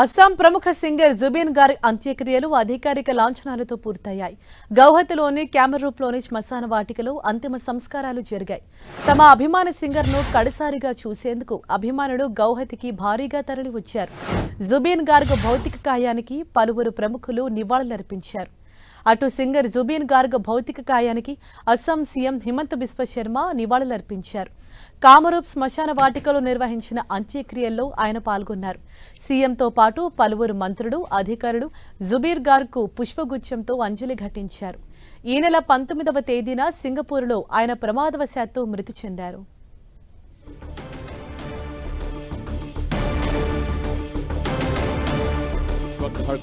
అస్సాం ప్రముఖ సింగర్ జుబీన్ గారి అంత్యక్రియలు అధికారిక లాంఛనాలతో పూర్తయ్యాయి. గౌహతిలోని క్యామరూప్లోని శ్మశాన వాటికలో అంతిమ సంస్కారాలు జరిగాయి. తమ అభిమాన సింగర్ను కడసారిగా చూసేందుకు అభిమానులు గౌహతికి భారీగా తరలి వచ్చారు జుబీన్ గార్గ్ భౌతిక కాయానికి పలువురు ప్రముఖులు నివాళులర్పించారు. అటు సింగర్ జుబీన్ గార్గ్ భౌతిక కాయానికి అస్సాం సీఎం హిమంత్ బిశ్వ శర్మ నివాళులర్పించారు కామరూప్ శ్మశాన వాటికలో నిర్వహించిన అంత్యక్రియల్లో ఆయన పాల్గొన్నారు సీఎంతో పాటు పలువురు మంత్రులు అధికారులు జుబీర్ గార్కు పుష్పగుచ్చంతో అంజలి ఘటించారు ఈ నెల పంతొమ్మిదవ తేదీన సింగపూర్లో ఆయన ప్రమాదవశాత్తు మృతి చెందారు वक्त हर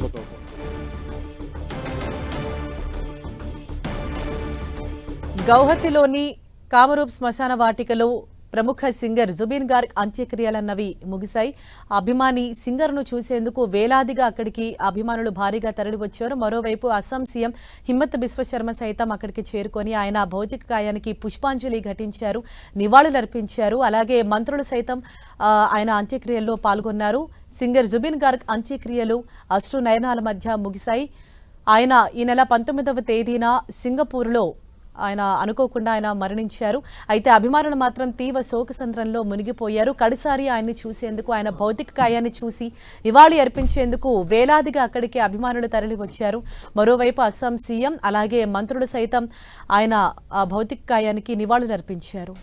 గౌహతిలోని కామరూప్ శ్మశాన వాటికలో ప్రముఖ సింగర్ జుబీన్ గార్గ్ అంత్యక్రియలన్నవి ముగిశాయి. అభిమాని సింగర్ను చూసేందుకు వేలాదిగా అక్కడికి అభిమానులు భారీగా తరలివచ్చారు. మరోవైపు అస్సాం సీఎం హిమ్మత్ బిశ్వశర్మ సైతం అక్కడికి చేరుకొని ఆయన భౌతిక కాయానికి పుష్పాంజలి ఘటించారు నివాళులర్పించారు. అలాగే మంత్రులు సైతం ఆయన అంత్యక్రియల్లో పాల్గొన్నారు. సింగర్ జుబీన్ గార్గ్ అంత్యక్రియలు అశ్రు నయనాల మధ్య ముగిశాయి. ఆయన ఈ నెల పంతొమ్మిదవ తేదీన సింగపూర్లో ఆయన అనుకోకుండా ఆయన మరణించారు. అయితే అభిమానులు మాత్రం తీవ్ర శోకసంద్రంలో మునిగిపోయారు. కడిసారి ఆయన్ని చూసేందుకు ఆయన భౌతిక కాయాన్ని చూసి నివాళి అర్పించేందుకు వేలాదిగా అక్కడికి అభిమానులు తరలి వచ్చారు మరోవైపు అస్సాం సీఎం అలాగే మంత్రులు సైతం ఆయన ఆ భౌతిక కాయానికి నివాళులు అర్పించారు